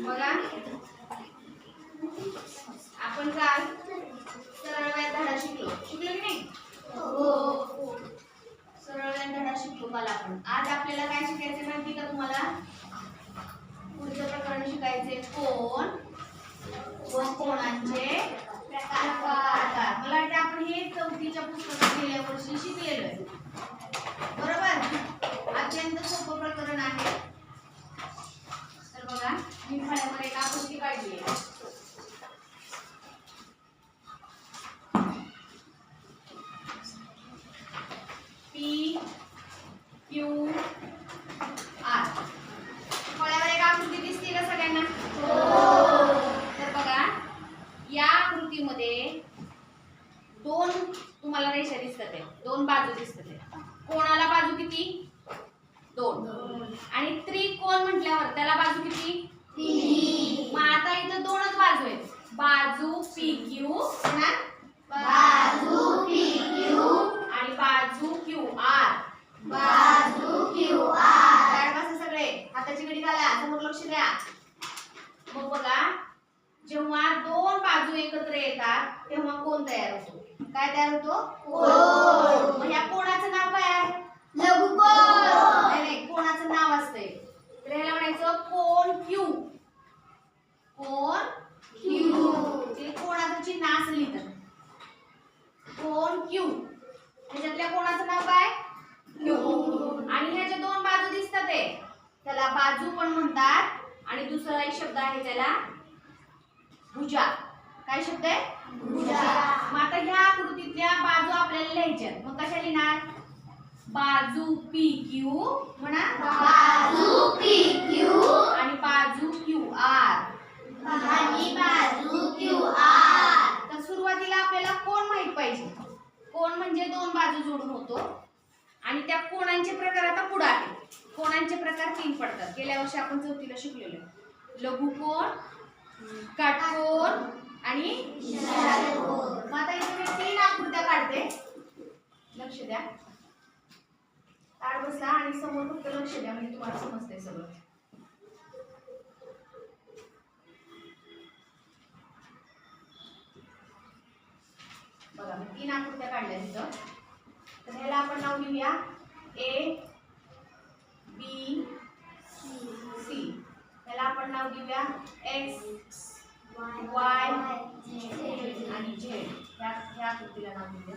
बघा आपण काल सरळ व्याज धडा शिकलो शिकलो की नाही सरळ व्याज धडा शिकलो काल आपण आज आपल्याला काय शिकायचे माहिती का तुम्हाला पुढचं प्रकरण शिकायचे कोण व कोणांचे प्रकार मला वाटतं आपण हे चौथीच्या पुस्तकात गेल्या वर्षी शिकलेलो आहे बरोबर अत्यंत सोपं प्रकरण आहे तर बघा मी फळ्यावर एक आकृती काढली आहे पी क्यू आर फळ्यावर एक आकृती दिसते का सगळ्यांना तर बघा या आकृतीमध्ये दोन तुम्हाला रेषा दिसतात आहे. दोन बाजू दिसतात आहे. कोणाला बाजू किती? दोन. आणि त्रिकोण म्हटल्यावर त्याला बाजू किती? मग आता इथं दोनच बाजू आहेत. बाजू पी क्यू बाजू पी क्यू आणि बाजू क्यू आर बाजू क्यू आर काय बसा सगळे हाताची घडी घाला समोर लक्ष द्या मग बघा जेव्हा दोन बाजू एकत्र येतात तेव्हा कोण तयार होतो काय तयार होतो कोण. या कोणाचं नाव काय आहे? लघुकोण नाही नाही कोणाचं नाव असतंय? तर ह्याला म्हणायचं? कोण क्यू. कोण क्यू. ते कोणाचं चिन्ह असं लिहितं कोण क्यू. ह्याच्यातल्या कोणाचं नाव काय? क्यू. आणि ह्याच्या दोन बाजू दिसतात ते त्याला बाजू पण म्हणतात आणि दुसरा एक शब्द आहे त्याला भुजा. काय शब्द आहे? भुजा. मग आता ह्या आकृतीतल्या बाजू आपल्याला लिहायच्या मग कशा लिहिणार? बाजू पी क्यू म्हणा. बाजू पी क्यू आणि बाजू क्यू आर आणि बाजू क्यू आर तर सुरुवातीला आपल्याला कोण माहीत पाहिजे? कोण म्हणजे दोन बाजू जोडून होतो. आणि त्या कोणांचे प्रकार आता पुढे आहे कोणांचे प्रकार तीन पडतात. गेल्या वर्षी आपण चौथीला शिकलेलो आहे. लघुकोण काटकोण आणि मग आता इथे मी तीन आकृत्या काढते. लक्ष द्या. ताड बसला आणि समोर फक्त लक्ष द्या म्हणजे तुम्हाला समजतंय सगळं. बघा मी तीन आकृत्या काढल्या तिथं तर ह्याला आपण नाव लिहूया. ए बी सी ह्याला आपण नाव देऊया एक्स वाय आणि झेड ह्या ह्या आकृतीला नाव दिलं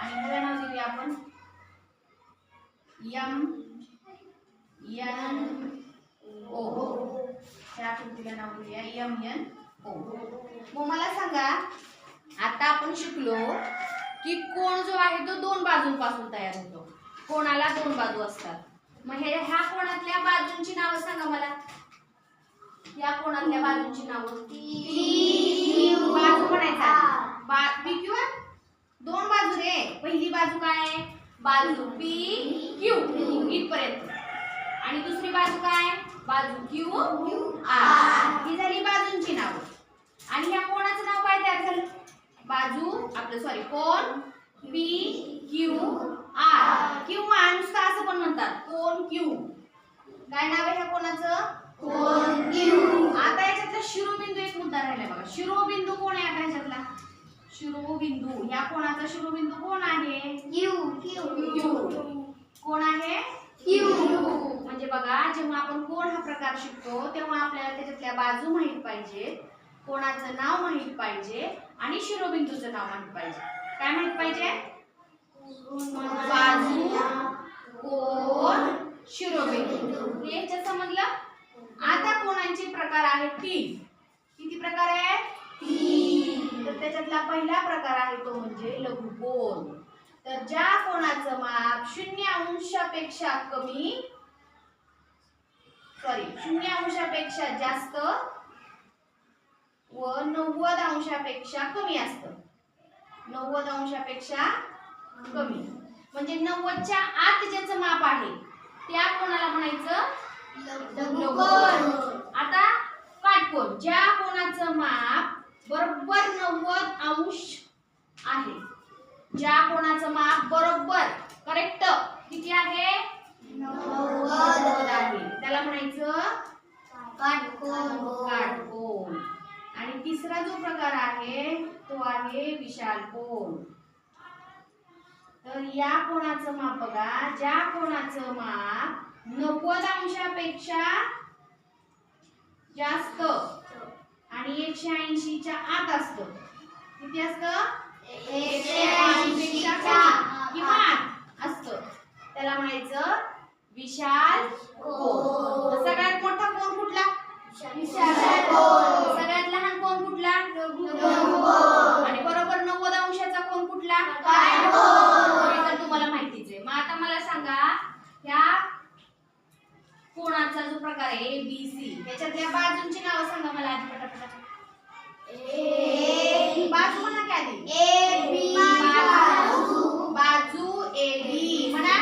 आणि ह्याला नाव देऊया आपण यम यन ओ ह्या आकृतीला नाव देऊया यम यन ओ मग मला सांगा आता आपण शिकलो की कोण जो आहे तो दोन बाजूंपासून तयार होतो कोणाला दोन बाजू असतात? मग हे ह्या कोणातल्या बाजूंची नावं सांगा मला. या कोणातल्या बाजूंची नावं? बाजू म्हणायचा बा पी क्यू दोन बाजू रे. पहिली बाजू काय? आहे बाजू पी क्यू इथपर्यंत. आणि दुसरी बाजू काय? बाजू क्यू आर ही झाली बाजूंची नावं. आणि ह्या कोणाचं नाव काय तयार झालं? बाजू आपलं सॉरी कोण? पी क्यू आर किंवा नुसतं असं पण म्हणतात. कोण? क्यू काय नाव आहे ह्या कोणाचं? कोण आता याच्यातला शिरोबिंदू एक मुद्दा राहिला बघा. शिरोबिंदू कोण आहे आता ह्याच्यातला शिरोबिंदू. ह्या कोणाचा शिरोबिंदू कोण आहे? क्यू क्यू क्यू कोण आहे? क्यू म्हणजे बघा जेव्हा आपण कोण हा प्रकार शिकतो तेव्हा आपल्याला त्याच्यातल्या बाजू माहीत पाहिजे कोणाचं नाव माहीत पाहिजे आणि शिरोबिंदूचं नाव माहीत पाहिजे. काय माहीत पाहिजे? बाजू कोण? शिरोबिंदू. हे याच्यात समजलं? आता कोणांचे प्रकार आहेत? तीन. किती प्रकार आहेत? तर त्याच्यातला पहिला प्रकार आहे तो म्हणजे लघुकोण तर ज्या कोणाचं माप शून्य अंशापेक्षा कमी सॉरी शून्य अंशापेक्षा जास्त व नव्वद अंशापेक्षा कमी असतं. नव्वद अंशापेक्षा कमी. म्हणजे नव्वदच्या आत ज्याचं माप आहे त्या कोणाला म्हणायचं? लघुकोण आता काटकोन. ज्या कोणाचं माप बरोबर नव्वद अंश आहे. ज्या कोणाचं माप बरोबर करेक्ट किती आहे? नव्वद. नव्वद आहे. त्याला म्हणायचं काटकोन. काटकोन. आणि तिसरा जो प्रकार आहे तो आहे विशाल कोन. तर या कोणाचं माप बघा. ज्या कोणाचं माप नव्वद अंशापेक्षा जास्त. आणि एकशे ऐंशीच्या आत असतं. किती असतं? एकशे ऐंशीच्या आत. किंवा आत असतं. त्याला म्हणायचं विशाल सगळ्यात मोठा कोण कुठला. सगळ्यात लहान कोण कुठला कोन. आणि बरोबर नव्वद अंशाचा कोण कुठला काटकोन. हे तर तुम्हाला माहितीच आहे मग आता मला सांगा ह्या कोणाचा जो प्रकार आहे ए बी सी त्याच्यातल्या बाजूंची नावं सांगा मला आधी पटापटा ए बाजू म्हणा काय आधी. ए बी बाजू. बाजू. ए बी म्हणा.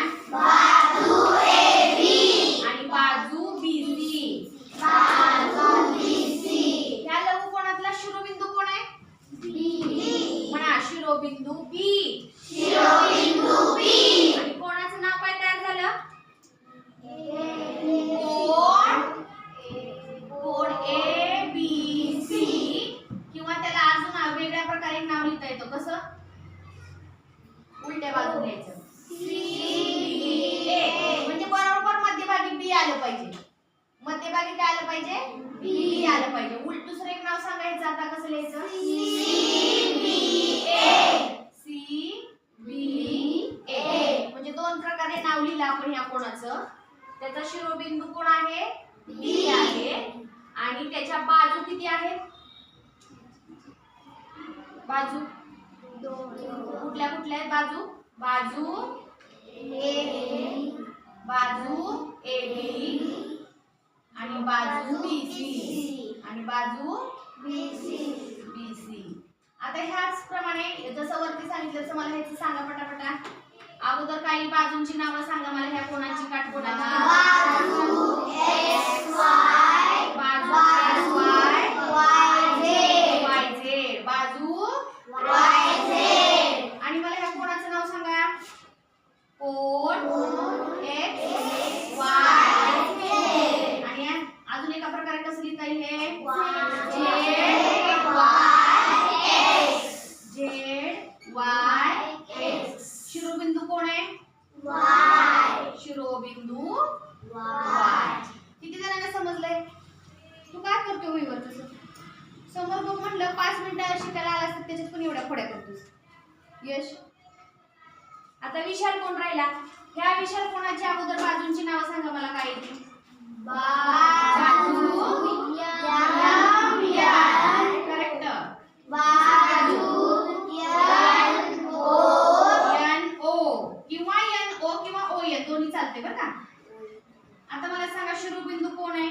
त्याचा शिरोबिंदू कोण आहे? बी आहे. आणि त्याच्या बाजू किती आहेत? बाजू. कुठल्या कुठल्या आहेत बाजू? बाजू बाजू ए बी. आणि बाजू बी सी. आणि बाजू बी सी. आता ह्याच प्रमाणे जसं वरती सांगितलं तसं मला ह्याचं सांगा पटापटा. अगोदर काही बाजूंची नावं सांगा मला ह्या कोणाची काटकोणाची कोणाची बाजू आणि मला ह्या कोणाचं नाव सांगा? कोण शिरोबिंदू वाय किती जणांना समजलंय? तू काय करतो वहीवर हो तसं? समोर बघ म्हणलं पाच मिनिटं शिकायला आला असत त्याच्यात पण एवढ्या खोड्या करतोस. यश? आता विशाल कोण राहिला? ह्या विशाल कोणाच्या अगोदर बाजूंची नावं सांगा मला काय येतील करेक्ट एन ओ किंवा एन ओ किंवा ओ एन दोन्ही चालते बरं का आता मला सांगा शिरोबिंदू कोण आहे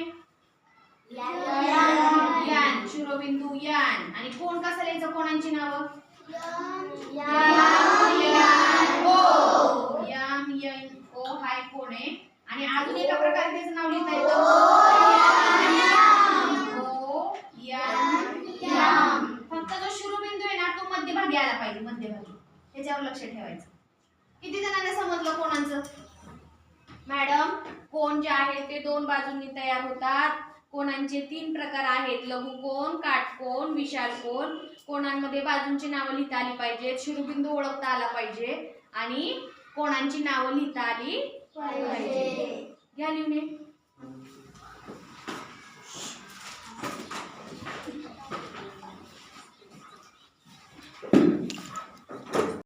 यान शिरोबिंदू यान. आणि कोण कसं लिहायचं? कोणाची नावं? यम यन ओ हाय कोण आहे? आणि अजून एका प्रकारे त्याचं नाव लिहिता येतं. ओ यम फक्त जो शिरोबिंदू आहे ना तो मध्यभागी आला पाहिजे मध्यभागी. त्याच्यावर लक्ष ठेवायचं. किती जणांना समजलं कोणाचं? मॅडम कोण जे आहेत ते दोन बाजूंनी तयार होतात. कोणांचे तीन प्रकार आहेत. लघु कोण काटकोण विशाल कोण कोणांमध्ये बाजूंची नावं लिहिता आली पाहिजेत. शिरोबिंदू ओळखता आला पाहिजे. आणि कोणांची नावं लिहिता आली पाहिजे. घ्या लिहून.